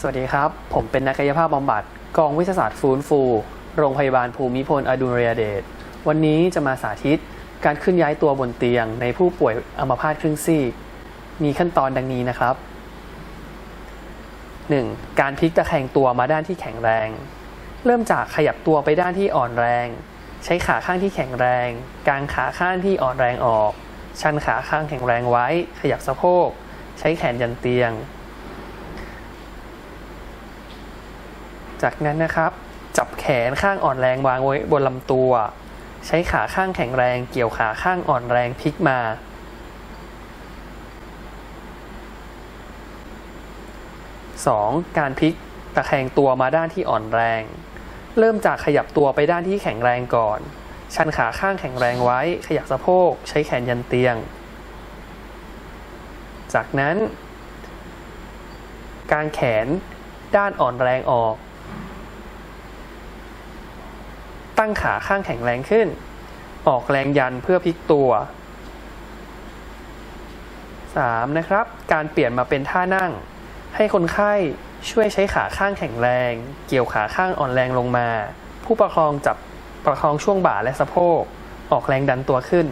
สวัสดีครับ ผมเป็นนักกายภาพบำบัดกองวิทยาศาสตร์ฟื้นฟู โรงพยาบาลภูมิพลอดุลยเดช วันนี้จะมาสาธิตการขึ้นย้ายตัวบนเตียงในผู้ป่วยอัมพาตครึ่งซีกมีขั้นตอนดังนี้นะครับ 1. การพลิกตะแคงตัวมาด้านที่แข็งแรง เริ่มจากขยับตัวไปด้านที่อ่อนแรง ใช้ขาข้างที่แข็งแรง กางขาข้างที่อ่อนแรงออก ชันขาข้างแข็งแรงไว้ ขยับสะโพก ใช้แขนยันเตียง จากนั้นนะครับ จับแขนข้างอ่อนแรงวางไว้บนลำตัว ใช้ขาข้างแข็งแรงเกี่ยวขาข้างอ่อนแรงพลิกมา 2. การพลิกตะแคงตัวมาด้านที่อ่อนแรง เริ่มจากขยับตัวไปด้านที่แข็งแรงก่อน ชันขาข้างแข็งแรงไว้ ขยับสะโพก ใช้แขนยันเตียง จากนั้น การแขนด้านอ่อนแรงออก ตั้งขาข้างแข็งแรงขึ้น ออกแรงยันเพื่อพลิกตัว 3. นะครับ การเปลี่ยนมาเป็นท่านั่ง ให้คนไข้ช่วยใช้ขาข้างแข็งแรง เกี่ยวขาข้างอ่อนแรงลงมา ผู้ประคองจับประคองช่วงบ่าและสะโพก ออกแรงดันตัวขึ้น